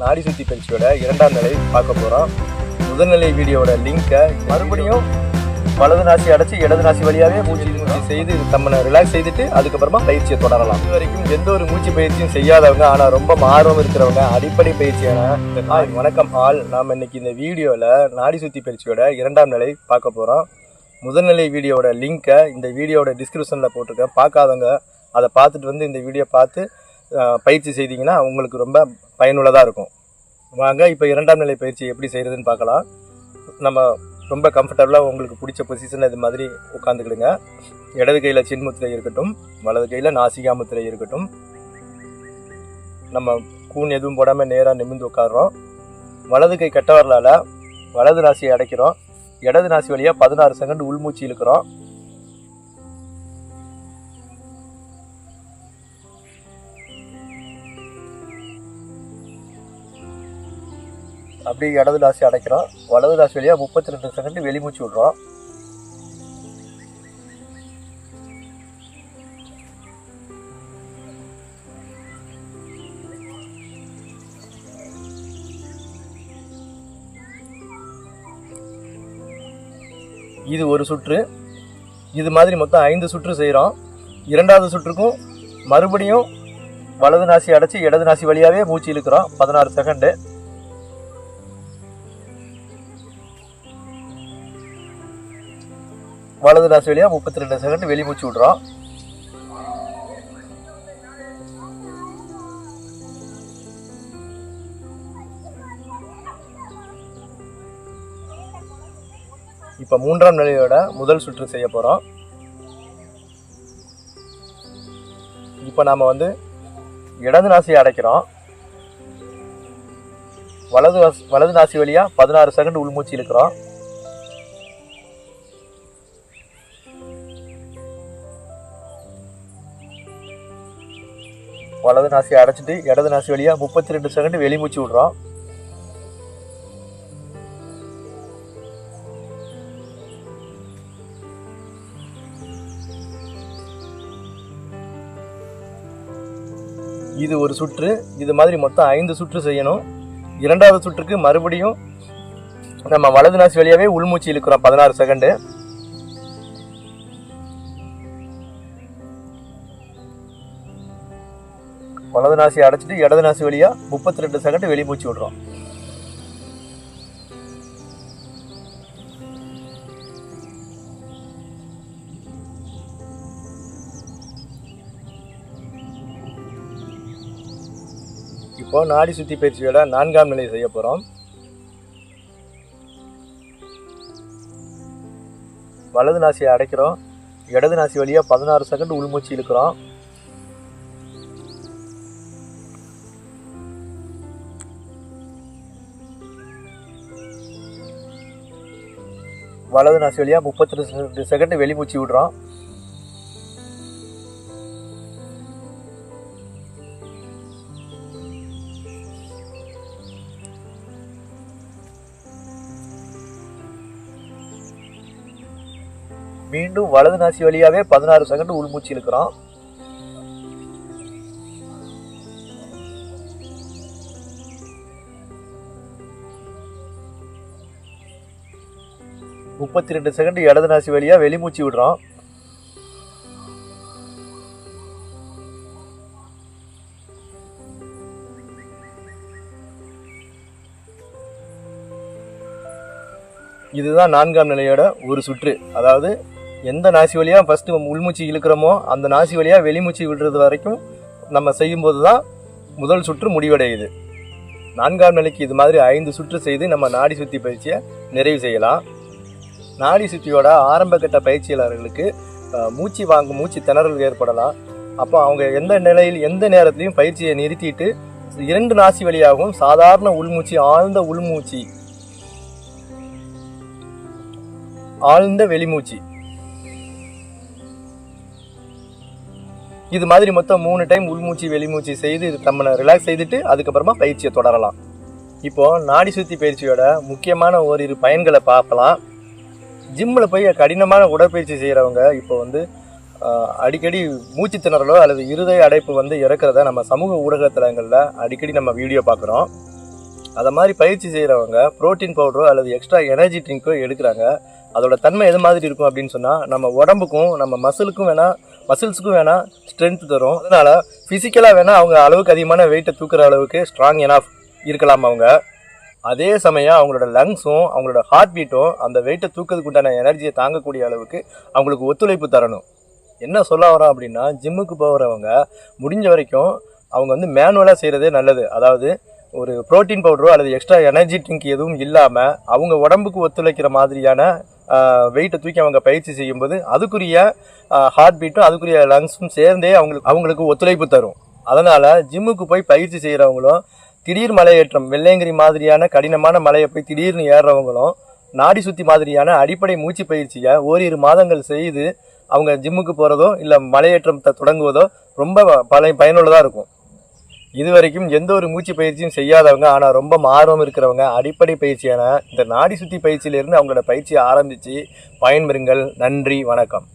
நாடி சுத்தி பயிற்சியோட இரண்டாம் நிலை பார்க்க போகிறோம் முதல்நிலை வீடியோவோட லிங்கை மறுபடியும் வலது நாசி அடைச்சி இடது நாசி வழியாகவே மூச்சு மூச்சு செய்து நம்மளை ரிலாக்ஸ் செய்துட்டு அதுக்கப்புறமா பயிற்சியை தொடரலாம். இது வரைக்கும் எந்த ஒரு மூச்சு பயிற்சியும் செய்யாதவங்க ஆனால் ரொம்ப ஆர்வம் இருக்கிறவங்க அடிப்படை பயிற்சியான வணக்கம் ஆல். நாம் இன்னைக்கு இந்த வீடியோவில் நாடி சுத்தி பயிற்சியோட இரண்டாம் நிலை பார்க்க போகிறோம் முதல்நிலை வீடியோவோட லிங்கை இந்த வீடியோவோட டிஸ்கிரிப்ஷனில் போட்டிருக்கேன். பார்க்காதவங்க அதை பார்த்துட்டு வந்து இந்த வீடியோ பார்த்து பயிற்சி செய்தீங்கன்னா உங்களுக்கு ரொம்ப பயனுள்ளதாக இருக்கும். வாங்க இப்போ இரண்டாம் நிலை பயிற்சி எப்படி செய்கிறதுன்னு பார்க்கலாம். நம்ம ரொம்ப கம்ஃபர்டபுளாக உங்களுக்கு பிடிச்ச பொசிஷன் இது மாதிரி உட்காந்துக்கிடுங்க இடது கையில் சின்முத்திரை இருக்கட்டும் வலது கையில் நாசிகா முத்திரை இருக்கட்டும். நம்ம கூன் எதுவும் போடாமல் நேராக நிமிர்ந்து உட்காடுறோம் வலது கை கட்ட வரலால் வலது ராசியை அடைக்கிறோம். இடது ராசி வழியாக பதினாறு செகண்ட் உள்மூச்சு இழுக்கிறோம். அப்படியே இடது நாசி அடைக்கிறோம். வலது நாசி வழியாக முப்பத்தி ரெண்டு செகண்ட் வெளிமூச்சு விடுறோம். இது ஒரு சுற்று. இது மாதிரி மொத்தம் ஐந்து சுற்று செய்கிறோம் இரண்டாவது சுற்றுக்கும் மறுபடியும் வலது நாசி அடைச்சி இடது நாசி வழியாகவே மூச்சு இழுக்கிறோம். பதினாறு செகண்டு வலது நாசி வழியாக முப்பத்தி ரெண்டு செகண்ட் வெளிமூச்சு விட்றோம். இப்போ மூன்றாம் நிலையோட முதல் சுற்று செய்ய போகிறோம் இப்போ நாம் வந்து இடது நாசியை அடைக்கிறோம். வலது வலது நாசி வழியாக பதினாறு செகண்ட் உள்மூச்சு இழுக்கிறோம். வலது நாசியை அடைச்சிட்டு இடது நாசி வழியாக முப்பத்தி ரெண்டு செகண்ட் வெளிமூச்சு விடுறோம். இது ஒரு சுற்று. இது மாதிரி மொத்தம் ஐந்து சுற்று செய்யணும். இரண்டாவது சுற்றுக்கு மறுபடியும் நம்ம வலது நாசி வழியாவே உள்மூச்சு இழுக்கிறோம் பதினாறு செகண்டு வலது நாசி அடைச்சிட்டு இடது நாசி வழியா முப்பத்தி ரெண்டு செகண்ட் வெளிமூச்சு விடுறோம். இப்போ நாடி சுத்தி பயிற்சியோட நான்காம் நிலையை செய்ய போறோம். வலது நாசியை அடைக்கிறோம். இடது நாசி வழியா பதினாறு செகண்ட் உள்மூச்சு இழுக்கிறோம். வலது நாசி வழியா முப்பத்தி ரெண்டு செகண்ட் வெளிமூச்சு விடுறோம் மீண்டும் வலது நாசி வழியாவே பதினாறு செகண்ட் உள்மூச்சு இழுக்கிறோம் முப்பத்தி ரெண்டு செகண்ட் இடது நாசி வழியா வெளிமூச்சு விடுறோம். இதுதான் நான்காம் நிலையோட ஒரு சுற்று. அதாவது எந்த நாசி வழியா ஃபர்ஸ்ட் உள்மூச்சு இழுக்கிறோமோ அந்த நாசி வழியா வெளிமூச்சு விடுறது வரைக்கும் நம்ம செய்யும்போது தான் முதல் சுற்று முடிவடையுது. நான்காம் நிலைக்கு இது மாதிரி ஐந்து சுற்று செய்து நம்ம நாடி சுத்தி பயிற்சியை நிறைவு செய்யலாம். நாடி சுத்தியோட ஆரம்பகட்ட பயிற்சியாளர்களுக்கு மூச்சு வாங்கும் மூச்சு திணறல் ஏற்படலாம். அப்போ அவங்க எந்த நிலையில் எந்த நேரத்திலையும் பயிற்சியை நிறுத்திட்டு இரண்டு நாசி வழியாகவும் சாதாரண உள்மூச்சு ஆழ்ந்த உள்மூச்சு ஆழ்ந்த வெளிமூச்சு. இது மாதிரி மொத்தம் மூணு டைம் உள்மூச்சு வெளிமூச்சு செய்து இது நம்மளை ரிலாக்ஸ் செய்துட்டு அதுக்கப்புறமா பயிற்சியை தொடரலாம். இப்போ நாடி சுத்தி பயிற்சியோட முக்கியமான ஓரிரு பயன்களை பார்க்கலாம். ஜிம்மில் போய் கடினமான உடற்பயிற்சி செய்கிறவங்க இப்போ வந்து அடிக்கடி மூச்சு திணறலோ அல்லது இருதய அடைப்பு வந்து இறக்கிறத நம்ம சமூக ஊடகத்தலங்களில் அடிக்கடி நம்ம வீடியோ பார்க்குறோம் அதை மாதிரி பயிற்சி செய்கிறவங்க புரோட்டீன் பவுடரோ அல்லது எக்ஸ்ட்ரா எனர்ஜி ட்ரிங்க்கோ எடுக்கிறாங்க. அதோட தன்மை எது மாதிரி இருக்கும் அப்படின்னு சொன்னால் நம்ம உடம்புக்கும் நம்ம மசிலுக்கும் வேணால் மசில்ஸுக்கும் வேணால் ஸ்ட்ரென்த் தரும். அதனால் ஃபிசிக்கலாக வேணால் அவங்க அளவுக்கு அதிகமான வெயிட்டை தூக்குற அளவுக்கு ஸ்ட்ராங் எனாஃப் இருக்கலாம் அவங்க. அதே சமயம் அவங்களோட லங்ஸும் அவங்களோட ஹார்ட் பீட்டும் அந்த வெயிட்டை தூக்கிறதுக்கு உண்டான எனர்ஜியை தாங்கக்கூடிய அளவுக்கு அவங்களுக்கு ஒத்துழைப்பு தரணும். என்ன சொல்ல வரோம் அப்படின்னா ஜிம்முக்கு போகிறவங்க முடிஞ்ச வரைக்கும் அவங்க வந்து மேனுவலாக செய்கிறதே நல்லது. அதாவது ஒரு புரோட்டீன் பவுடரோ அல்லது எக்ஸ்ட்ரா எனர்ஜி ட்ரிங்க் எதுவும் இல்லாமல் அவங்க உடம்புக்கு ஒத்துழைக்கிற மாதிரியான வெயிட்டை தூக்கி அவங்க பயிற்சி செய்யும்போது அதுக்குரிய ஹார்ட் பீட்டும் அதுக்குரிய லங்ஸும் சேர்ந்தே அவங்களுக்கு அவங்களுக்கு ஒத்துழைப்பு தரும். அதனால் ஜிம்முக்கு போய் பயிற்சி செய்கிறவங்களும் திடீர் மலையேற்றம் வெள்ளையங்கிரி மாதிரியான கடினமான மலையை போய் திடீர்னு ஏறுறவங்களும் நாடி சுத்தி மாதிரியான அடிப்படை மூச்சு பயிற்சியை ஓரிரு மாதங்கள் செய்து அவங்க ஜிம்முக்கு போகிறதோ இல்லை மலையேற்றத்தை தொடங்குவதோ ரொம்ப பல பயனுள்ளதாக இருக்கும். இது வரைக்கும் எந்த ஒரு மூச்சு பயிற்சியும் செய்யாதவங்க ஆனால் ரொம்ப ஆர்வம் இருக்கிறவங்க அடிப்படை பயிற்சியான இந்த நாடி சுத்தி பயிற்சியிலிருந்து அவங்களோட பயிற்சியை ஆரம்பித்து பயன்பெறுங்கள். நன்றி வணக்கம்.